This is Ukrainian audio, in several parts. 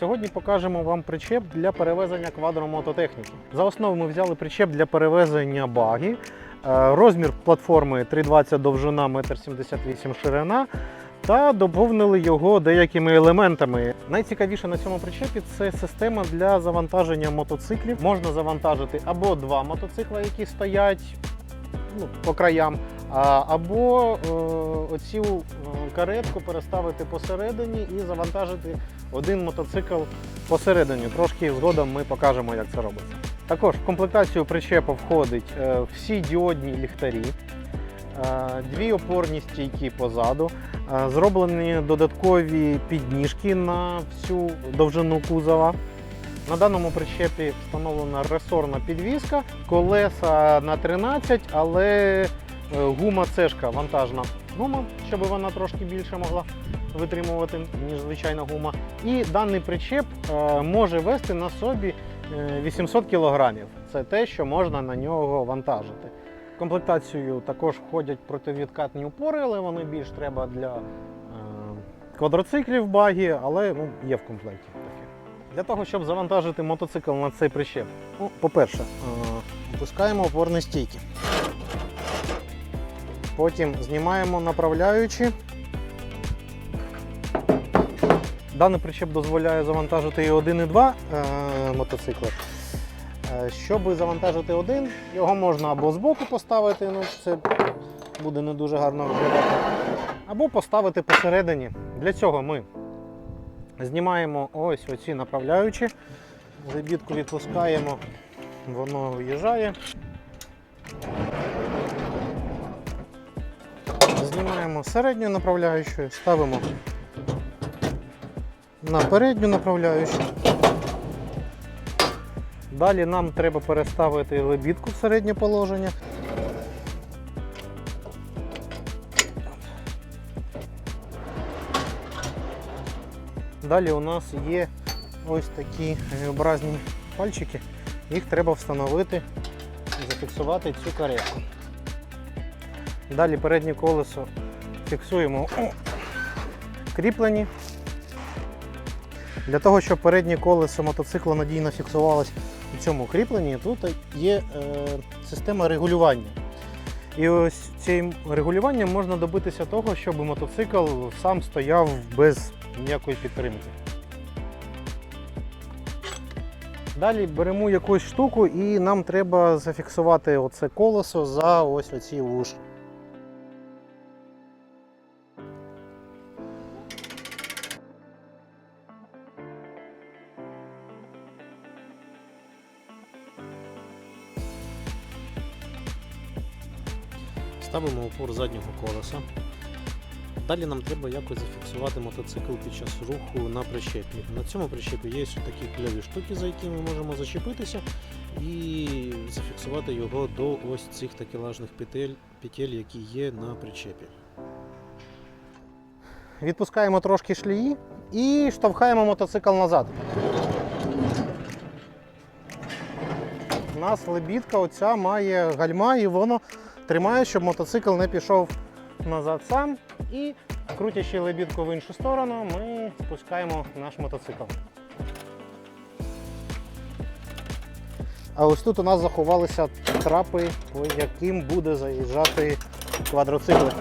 Сьогодні покажемо вам причеп для перевезення квадромототехніки. За основу ми взяли причеп для перевезення баги. Е, Розмір платформи 3,20 довжина, 1,78 м ширина. Та доповнили його деякими елементами. Найцікавіше на цьому причепі це система для завантаження мотоциклів. Можна завантажити або два мотоцикла, які стоять ну, по краям, або е, оцю е, каретку переставити посередині і завантажити один мотоцикл посередині. Трошки згодом ми покажемо, як це робиться. Також в комплектацію причепу входить е, всі діодні ліхтарі, е, дві опорні стійки позаду, е, зроблені додаткові підніжки на всю довжину кузова. На даному причепі встановлена ресорна підвізка, колеса на 13, але гума цешка вантажна гума, щоб вона трошки більше могла витримувати, ніж звичайна гума. І даний причеп е, може вести на собі е, 800 кг. Це те, що можна на нього вантажити. В комплектацію також входять противідкатні упори, але вони більш треба для е, квадроциклів багі, але ну, є в комплекті. Для того, щоб завантажити мотоцикл на цей причеп, ну, по-перше, е, опускаємо опорні стійки. Потім знімаємо направляючі. Даний причеп дозволяє завантажити і один, і два е, мотоцикли. Е, Щоб завантажити один, його можна або збоку поставити, ну це буде не дуже гарно виглядати, або поставити посередині. Для цього ми знімаємо ось оці направляючі, забітку відпускаємо, воно виїжджає. Знімаємо середню направляючу, ставимо на передню направляючу. Далі нам треба переставити лебідку в середнє положення. Далі у нас є ось такі образні пальчики. Їх треба встановити зафіксувати цю каретку. Далі переднє колесо фіксуємо у кріплені. Для того, щоб переднє колесо мотоцикла надійно фіксувалось у цьому кріпленні, тут є е, система регулювання. І ось цим регулюванням можна добитися того, щоб мотоцикл сам стояв без ніякої підтримки. Далі беремо якусь штуку і нам треба зафіксувати оце колесо за ось оці вуші. Ставимо опор заднього колеса. Далі нам треба якось зафіксувати мотоцикл під час руху на причепі. На цьому причепі є такі кльові штуки, за які ми можемо зачепитися і зафіксувати його до ось цих такелажних петель, петель, які є на причепі. Відпускаємо трошки шлії і штовхаємо мотоцикл назад. У нас лебідка оця має гальма і воно тримає, щоб мотоцикл не пішов назад сам. І крутячи лебідку в іншу сторону, ми спускаємо наш мотоцикл. А ось тут у нас заховалися трапи, по яким буде заїжджати квадроцикли.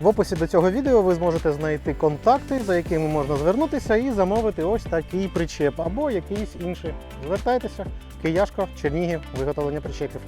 В описі до цього відео ви зможете знайти контакти, за якими можна звернутися і замовити ось такий причеп або якийсь інший. Звертайтеся, Кияшко, Чернігів, виготовлення причепів.